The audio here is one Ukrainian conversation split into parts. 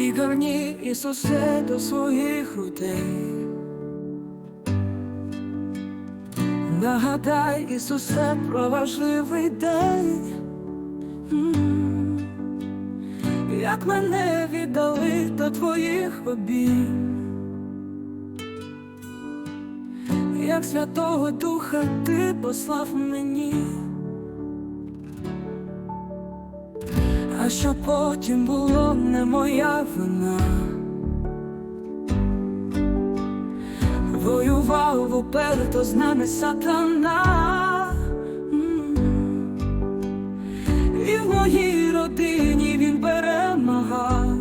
Пригорні Ісусе до своїх грудей. Нагадай, Ісусе, про важливий день, як мене віддали до твоїх обійм, як Святого Духа ти послав мені, а що потім було не моя вина. Воював уперто з нами сатана, і в моїй родині він перемагав.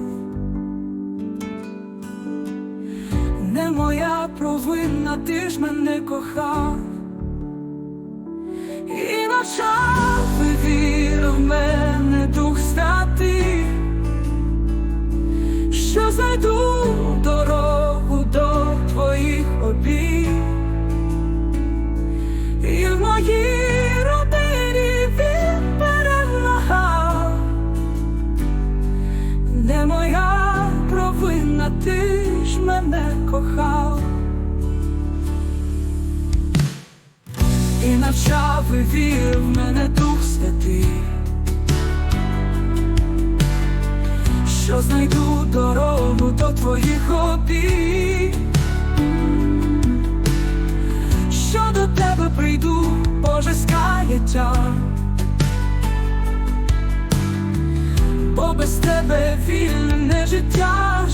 Не моя провина, ти ж мене кохав, і навчав стати, що знайду дорогу до твоїх обій, і в моїй родині він перемагав, не моя провина, ти ж мене кохав. І навчав і вірив мене Дух Святий, знайду дорогу до твоїх обій, що до тебе прийду, Боже, скаяття, бо без тебе вільне життя,